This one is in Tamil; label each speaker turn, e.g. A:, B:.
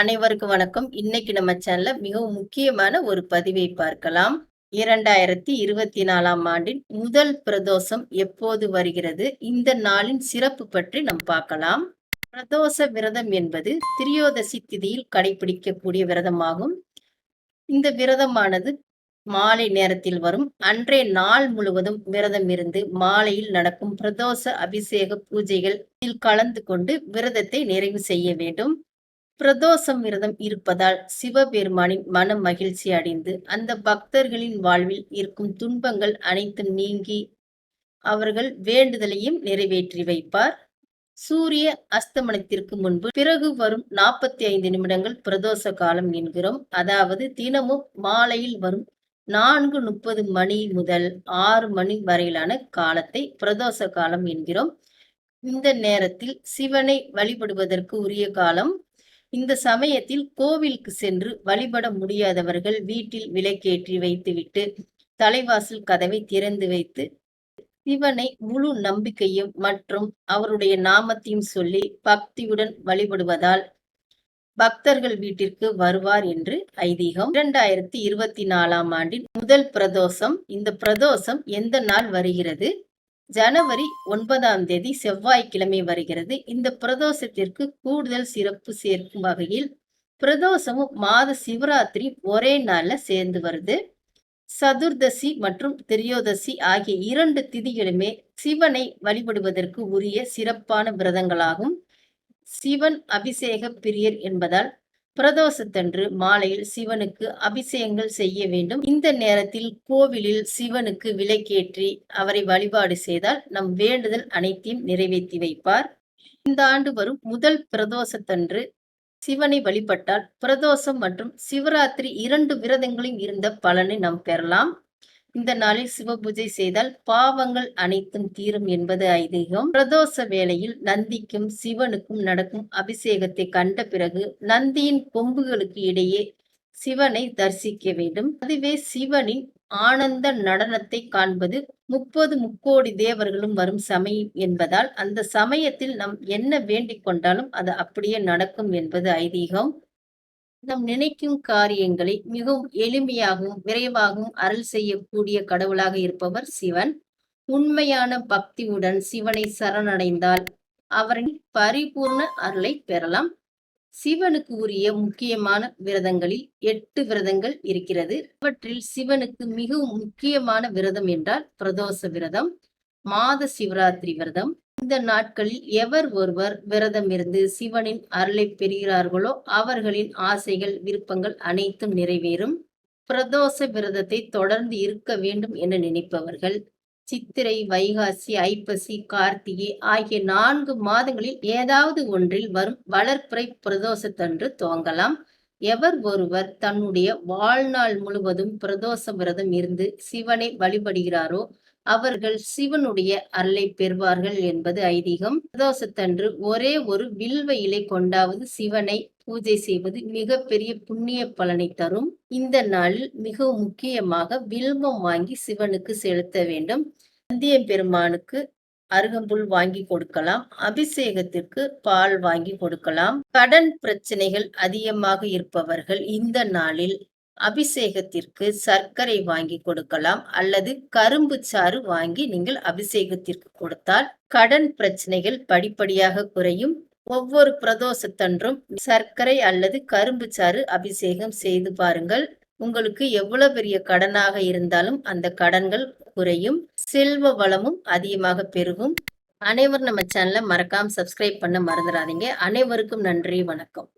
A: அனைவருக்கும் வணக்கம். இன்னைக்கு நம்ம சேனல்ல மிகவும் முக்கியமான ஒரு பதிவை பார்க்கலாம். இரண்டாயிரத்தி இருபத்தி நாலாம் ஆண்டின் முதல் பிரதோஷம் எப்போது வருகிறது? இந்த நாளின் சிறப்பு பற்றி நாம் பார்க்கலாம். பிரதோஷ விரதம் என்பது திரியோதசி திதியில் கடைபிடிக்கக்கூடிய விரதமாகும். இந்த விரதமானது மாலை நேரத்தில் வரும். அன்றைய நாள் முழுவதும் விரதம் இருந்து மாலையில் நடக்கும் பிரதோஷ அபிஷேக பூஜைகள் கலந்து கொண்டு விரதத்தை நிறைவு செய்ய வேண்டும். பிரதோஷம் விரதம் இருப்பதால் சிவபெருமானின் மனம் மகிழ்ச்சி அடைந்து அந்த பக்தர்களின் வாழ்வில் இருக்கும் துன்பங்கள் அனைத்தும் நீங்கி அவர்கள் வேண்டுதலையும் நிறைவேற்றி வைப்பார். சூரிய அஸ்தமனத்திற்கு முன்பு பிறகு வரும் நாற்பத்தி ஐந்து நிமிடங்கள் பிரதோஷ காலம் என்கிறோம். அதாவது தினமும் மாலையில் வரும் நான்கு முப்பது மணி முதல் ஆறு மணி வரையிலான காலத்தை பிரதோஷ காலம் என்கிறோம். இந்த நேரத்தில் சிவனை வழிபடுவதற்கு உரிய காலம் இந்த சமயத்தில் கோவிலுக்கு சென்று வழிபட முடியாதவர்கள் வீட்டில் விளக்கேற்றி வைத்துவிட்டு தலைவாசல் கதவை திறந்து வைத்து சிவனை முழு நம்பிக்கையும் மற்றும் அவருடைய நாமத்தையும் சொல்லி பக்தியுடன் வழிபடுவதால் பக்தர்கள் வீட்டிற்கு வருவார் என்று ஐதீகம். இரண்டாயிரத்தி இருபத்தி நாலாம் ஆண்டின் முதல் பிரதோஷம். இந்த பிரதோஷம் எந்த நாள் வருகிறது? ஜனவரி ஒன்பதாம் தேதி செவ்வாய்க்கிழமை வருகிறது. இந்த பிரதோஷத்திற்கு கூடுதல் சிறப்பு சேர்க்கும் வகையில் பிரதோஷமும் மாத சிவராத்திரி ஒரே நாள்ல சேர்ந்து வருது. சதுர்தசி மற்றும் திரியோதசி ஆகிய இரண்டு திதிகளுமே சிவனை வழிபடுவதற்கு உரிய சிறப்பான விரதங்களாகும். சிவன் அபிஷேக பிரியர் என்பதால் பிரதோஷத்தன்று மாலையில் சிவனுக்கு அபிஷேகங்கள் செய்ய வேண்டும். இந்த நேரத்தில் கோவிலில் சிவனுக்கு விலைக்கேற்றி அவரை வழிபாடு செய்தால் நம் வேண்டுதல் அனைத்தையும் நிறைவேற்றி வைப்பார். இந்த ஆண்டு வரும் முதல் பிரதோஷத்தன்று சிவனை வழிபட்டால் பிரதோஷம் மற்றும் சிவராத்திரி இரண்டு விரதங்களும் இருந்த பலனை நாம் பெறலாம். இந்த நாளில் சிவபூஜை செய்தால் பாவங்கள் அனைத்தும் தீரும் என்பது ஐதீகம். பிரதோஷ வேளையில் நந்திக்கும் சிவனுக்கும் நடக்கும் அபிஷேகத்தை கண்ட பிறகு நந்தியின் கொம்புகளுக்கு இடையே சிவனை தரிசிக்க வேண்டும். அதுவே சிவனின் ஆனந்த நடனத்தை காண்பது முப்பது முக்கோடி தேவர்களும் வரும் சமயம் என்பதால் அந்த சமயத்தில் நாம் என்ன வேண்டிக் கொண்டாலும் அது அப்படியே நடக்கும் என்பது ஐதீகம். நம் நினைக்கும் காரியங்களை மிகவும் எளிமையாகவும் விரைவாகவும் அருள் செய்யக்கூடிய கடவுளாக இருப்பவர் சிவன். உண்மையான பக்தியுடன் சிவனை சரணடைந்தால் அவரின் பரிபூர்ண அருளை பெறலாம். சிவனுக்கு உரிய முக்கியமான விரதங்களில் எட்டு விரதங்கள் இருக்கிறது. அவற்றில் சிவனுக்கு மிகவும் முக்கியமான விரதம் என்றால் பிரதோஷ விரதம் மாத சிவராத்திரி விரதம் இந்த நாட்களில் எவர் ஒருவர் விரதம் இருந்து சிவனின் அருளை பெறுகிறார்களோ அவர்களின் ஆசைகள் விருப்பங்கள் அனைத்தும் நிறைவேறும். பிரதோஷ விரதத்தை தொடர்ந்து இருக்க வேண்டும் என நினைப்பவர்கள் சித்திரை வைகாசி ஐப்பசி கார்த்திகை ஆகிய நான்கு மாதங்களில் ஏதாவது ஒன்றில் வரும் வளர்ப்புறை பிரதோஷத்தன்று துவங்கலாம். எவர் ஒருவர் தன்னுடைய வாழ்நாள் முழுவதும் பிரதோஷ விரதம் இருந்து சிவனை வழிபடுகிறாரோ அவர்கள் சிவனுடைய அருளை பெறுவார்கள் என்பது ஐதீகம். பிரதோஷத்தன்று ஒரே ஒரு வில்வ இலை கொண்டாவது சிவனை பூஜை செய்வது மிகப்பெரிய புண்ணிய பலனை தரும். இந்த நாளில் மிக முக்கியமாக வில்வம் வாங்கி சிவனுக்கு செலுத்த வேண்டும். நந்திய பெருமானுக்கு அருகம்புல் வாங்கி கொடுக்கலாம். அபிஷேகத்திற்கு பால் வாங்கி கொடுக்கலாம். கடன் பிரச்சனைகள் அதிகமாக இருப்பவர்கள் இந்த நாளில் அபிஷேகத்திற்கு சர்க்கரை வாங்கி கொடுக்கலாம் அல்லது கரும்பு சாறு வாங்கி நீங்கள் அபிஷேகத்திற்கு கொடுத்தால் கடன் பிரச்சனைகள் படிப்படியாக குறையும். ஒவ்வொரு பிரதோஷத்தன்றும் சர்க்கரை அல்லது கரும்பு சாறு அபிஷேகம் செய்து பாருங்கள். உங்களுக்கு எவ்வளவு பெரிய கடனாக இருந்தாலும் அந்த கடன்கள் குறையும். செல்வ வளமும் அதிகமாக பெருகும். அனைவரும் நம்ம சேனலை மறக்காம சப்ஸ்கிரைப் பண்ண மறந்துடாதீங்க. அனைவருக்கும் நன்றி வணக்கம்.